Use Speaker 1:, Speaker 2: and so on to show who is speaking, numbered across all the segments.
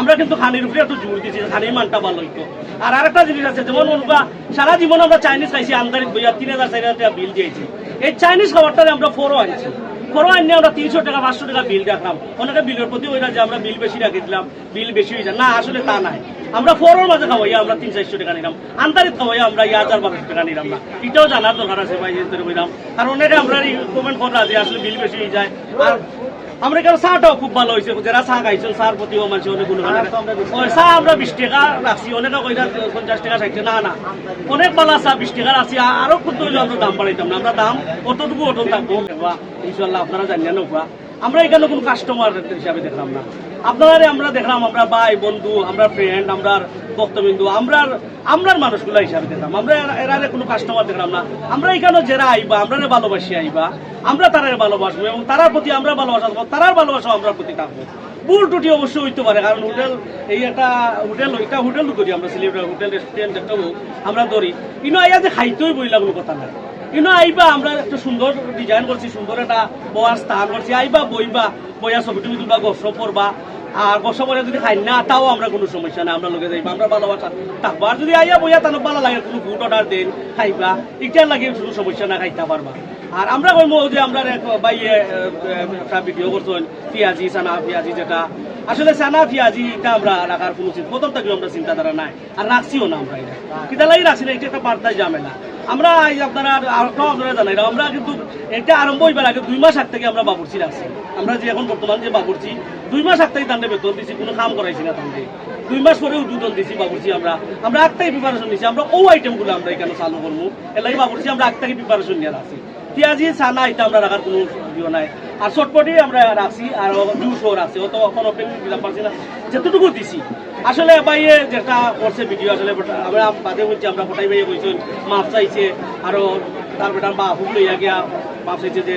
Speaker 1: আমরা কিন্তু খানির উপরে একটু জোর দিচ্ছি খানির মানটা ভালো হইতো। আর আরেকটা জিনিস আছে, যেমন অনুকা সারা জীবন আমরা চাইনিজ খাইছি, আমদানি বইয়া তিন হাজার, চার হাজার বিল দিয়েছি। এই চাইনিজ খাবারটারে আমরা ফোরও আনছি। ফোরও আনিয়ে আমরা তিনশো টাকা, পাঁচশো টাকা বিল রাখলাম। অনেকে বিলের প্রতি ওই যে আমরা বিল বেশি রাখি দিলাম বিল বেশি হয়ে যায়। না, আসলে তা নাই। আমরা ফোরোর মাঝে খাওয়াই আমরা তিন চারশো টাকা নিলাম। আন্তারিত খাওয়াই আমরা এই হাজার, বারোশো টাকা নিলাম না। এটাও জানার দরকার আছে ভাই এদের বললাম কারণ অনেকে আমরা কমেন্ট করা যে আসলে বিল বেশি হয়ে যায়। আর আমরা কেন চাটাও খুব ভালো হয়েছে, যারা চা খাইছেন চার প্রতি মানুষ অনেক গুণগান ওই চা আমরা বিশ টাকা রাখছি, অনেকে কইরা পঞ্চাশ টাকা ষাট না না। অনেক ভালো চা বিশ টাকা রাখছি আরও আমরা দাম বাড়াইতাম না। আমরা দাম অতটুকু অটল থাকব। ইনশাল্লাহ আপনারা জানিয়ে নৌকা আমরা এখানে কোনো কাস্টমার হিসাবে দেখলাম না। আপনারা আমরা দেখলাম, আমরা ভাই, বন্ধু, আমরা ফ্রেন্ড আমরা বক্তবিন্দু আমরা আমরার মানুষগুলা হিসাবে দেখলাম। আমরা এরারে কোনো কাস্টমার দেখলাম না। আমরা এখানে যারা আইবা আমরা ভালোবাসি আইবা, আমরা তারারে ভালোবাসবো এবং তারার প্রতি আমরা ভালোবাসা থাকব, তারার ভালোবাসা আমরা প্রতি থাকব। ভুল টুটি অবশ্যই হইতে পারে, কারণ হোটেল, এই একটা হোটেল এটা হোটেল ধরি আমরা সিলেটের হোটেল রেস্টুরেন্ট একটা আমরা ধরি। কিন্তু আইয়া যে খাইতেই বইলা কোনো কথা নাই। কিন্তু আইবা, আমরা একটা সুন্দর ডিজাইন করছি, সুন্দর একটা বয়ার স্থান করছি। আইবা, বইবা বইয়া ছবি টবি তুলবা গসর পড়বা আর গসর পরে যদি খাই না, তাও আমরা কোনো সমস্যা নাই, আমরা লোকে যাইবা, আমরা ভালোবাসা থাকব। যদি আইয়া বইয়া তানো ভালো লাগে, কোনো ফুড অর্ডার দেন, খাইবা ইটার লাগে কোনো সমস্যা না, খাইতে পারবা। আর আমরা কইমো যে আমরা একটা ভিডিও করছেন, পিয়াজি, সানা, পিয়াজি যেটা আসলে সানা পিয়াজি এটা আমরা রাখার কোনো প্রথম থেকে আমরা চিন্তাধারা নাই। আর রাখছিও না আমরা এটা। কিতা লাগি রাখছি না, এটা একটা বার্তায় ঝামেলা আমরা এই আপনারা আরেকটাও আপনারা জানাই আমরা কিন্তু এটা আরম্ভ হইবার আগে দুই মাস আগ থেকে আমরা বাবুর্চি রাখছি। আমরা যে এখন বর্তমান যে বাবুর্চি, দুই মাস আগ থেকে তান্ডে বেতন দিছি, কোনো কাম করাইছি না তান্ডে। দুই মাস পরে উদ্বোধন দিছি বাবুর্চি আমরা। আমরা আগ থেকে প্রিপারেশন নিছি। আমরা ও আইটেমগুলো আমরা এখানে চালু করব। এলাই বাবুর্চি আমরা আগ থেকে প্রিপারেশন নিয়ে রাখছি। পেঁয়াজি সানা এটা আমরা রাখার কোনো ইয়ে নাই। আর চটপটি আমরা রাখছি, আর জুসও রাখছি, অত এখন দিলাম পারছি না। যেতটুকু দিছি। আসলে বাইয়ে যেটা করছে ভিডিও আসলে আমরা বাদে বলছি, আমরা কোটাই বাইয়ে কইছি মাছ চাইছে, আরও তারপরে বা হুক লইয়া গিয়া মাছ চাইছে যে,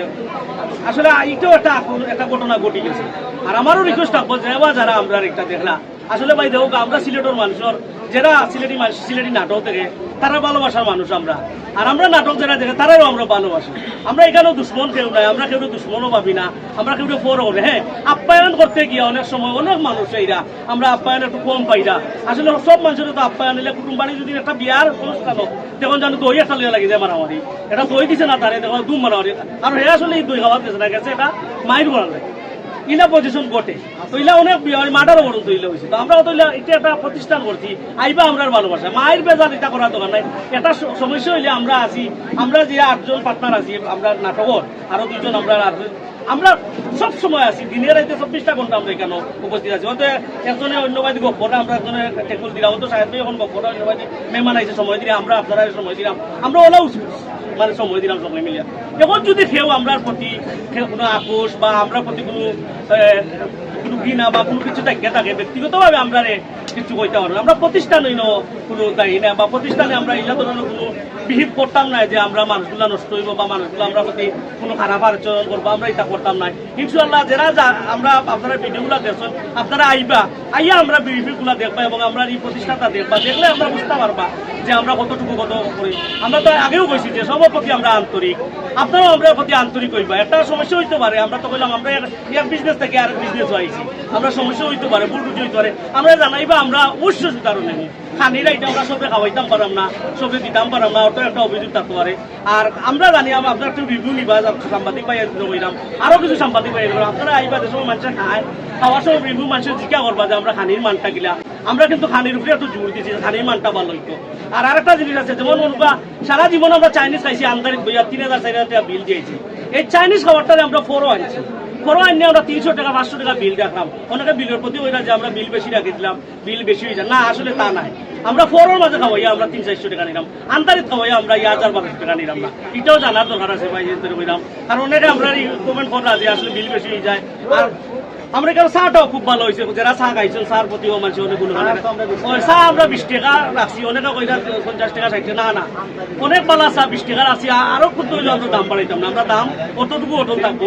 Speaker 1: আসলে এইটাও একটা একটা ঘটনা ঘটি গেছে। আর আমারও রিকোয়েস্ট থাকব যে যারা আমরা একটা দেখলা আসলে ভাই দেখো আমরা সিলেটের মানুষের যারা সিলেটি মানুষ সিলেটি নাটক থেকে তারা ভালোবাসার মানুষ আমরা। আর আমরা নাটক যারা দেখে তারাও আমরা ভালোবাসি। আমরা এখানেও দুশ্মন কেউ নাই আমরা কেউ দুশ্মনও ভাবি না আমরা কেউ ফোর করে হ্যাঁ আপ্যায়ন করতে গিয়ে অনেক সময় অনেক মানুষ এইরা আমরা আপ্যায়ন একটু কম পাইরা আসলে সব মানুষের তো আপ্যায়ন এলে কুটুম বাড়ি যদি একটা বিয়ার অনুষ্ঠান হোক, তখন জানো দই একটা লাগে যায় মারামারি। এটা দই দিছে না তারে দেখো দুম মারামারি। আর হে আসলে এই দই খাওয়া দিয়েছে না গেছে এটা মাইর করা লাগে। ইলা পজিশন ঘটে তো ইলা অনেক মাটারও বড় তৈরি হয়েছে তো আমরা তো ইলা এটা একটা প্রতিষ্ঠান করছি, আইবা আমরা ভালোবাসা। মায়ের বেজাল এটা করার দোকান নাই। এটা সমস্যা হইলে আমরা আছি, আমরা যে আটজন পার্টনার আছি, আমরা নাটকর, আরও দুজন আমরা আটজন আমরা সব সময় আছি, দিনের রাইতে চব্বিশটা ঘণ্টা আমরা এখানে উপস্থিত আছি। হয়তো একজনে অন্য বাড়ি গপ্পটা আমরা একজনে টেকুল দিলাম। হয়তো সাহেব এখন গপ্পটা অন্য বাড়ি মেহমান আইছে, সময় দিলাম, আমরা আপনারা সময় দিলাম। আমরা ওলাও মানে সময় দিলাম সবাই মিলিয়া এখন যদি কেউ আমরার প্রতি কোনো আপোষ বা আমরা প্রতি কোনো কোনো ঘৃণা বা কোনো কিছু থাকে থাকে, ব্যক্তিগতভাবে আমরা কিছু কইতে পারব। আমরা প্রতিষ্ঠান হইন কোনো দায়ী না বা প্রতিষ্ঠানে আমরা ইলা ধরনের কোনো বিহিত করতাম না যে আমরা মানুষগুলা নষ্ট হইব বা মানুষগুলো আমরা প্রতি কোনো খারাপ আচরণ করব, আমরা এটা করতাম না। ইনশাল্লাহ যারা আমরা আপনারা ভিডিওগুলো দেখছেন, আপনারা আইবা, আইয়া আমরা বিহিতগুলো দেখবা এবং আমরা এই প্রতিষ্ঠানটা দেখবা, দেখলে আমরা বুঝতে পারবা যে আমরা কতটুকু কত করি। আমরা তো আগেও কইছি যে সবার প্রতি আমরা আন্তরিক। আপনারাও আমরা প্রতি আন্তরিক হইবা। একটা সমস্যা হইতে পারে, আমরা তো কইলাম আমরা এক- বিজনেস থেকে আর বিজনেস হয়েছি আমরা সমস্যা হইতে পারে, ভুল হইতে পারে। আমরা জানাইবা আমরা অবশ্যই সুতারও নেব খানিরা এটা আমরা সবে খাওয়াইতাম পারাম না, সবে দিতাম পারাম না ওটা একটা অভিযোগ থাকতে পারে। আর আমরা জানি আপনার একটু সাংবাদিক পাই হইলাম আরও কিছু সাংবাদিক পাই আপনারা আইবা যে মানুষের খায়, খাওয়ার সময় রিভিউ মানুষের জিজ্ঞা করবা যে আমরা খানির মানটা গিলা। আমরা কিন্তু খানির উপরে একটু জোর দিচ্ছি খানির মানটা ভালো হইতো। আর আরেকটা জিনিস আছে, যেমন অনুকা সারা জীবন আমরা চাইনিজ খাইছি, আমদানি বইয়া তিন হাজার চার হাজার বিল দিয়েছি। এই চাইনিজ খাবারটা আমরা ফোরও আনছি। আনিয়ে আমরা তিনশো টাকা পাঁচশো টাকা বিল রাখলাম অনেকে বিলের প্রতি যে আমরা বিল বেশি রাখি দিলাম বিল বেশি হয়ে যায়। না আসলে তা নাই। আমরা ফোরোর মাঝে খাওয়াই আমরা তিন চারশো টাকা নিলাম। আন্তারিত খাওয়াই আমরা হাজার বারোশো টাকা নিলাম না। এটাও জানার দরকার আছে ভাই বললাম। কারণ অনেকে আমরা করা যে আসলে বিল বেশি হয়ে যায়। আর আমরা এখানে চাটাও খুব ভালো হয়েছে। যারা চা খাইছেন চার প্রতি মানুষ অনেক গুণগান চা আমরা বিশ টাকা রাখছি। অনেকে কইরা পঞ্চাশ টাকা ষাট না না। অনেক ভালো চা বিশ টাকা রাখছি। আরও দাম বাড়াইতাম না। আমরা দাম অতটুকু অটল থাকব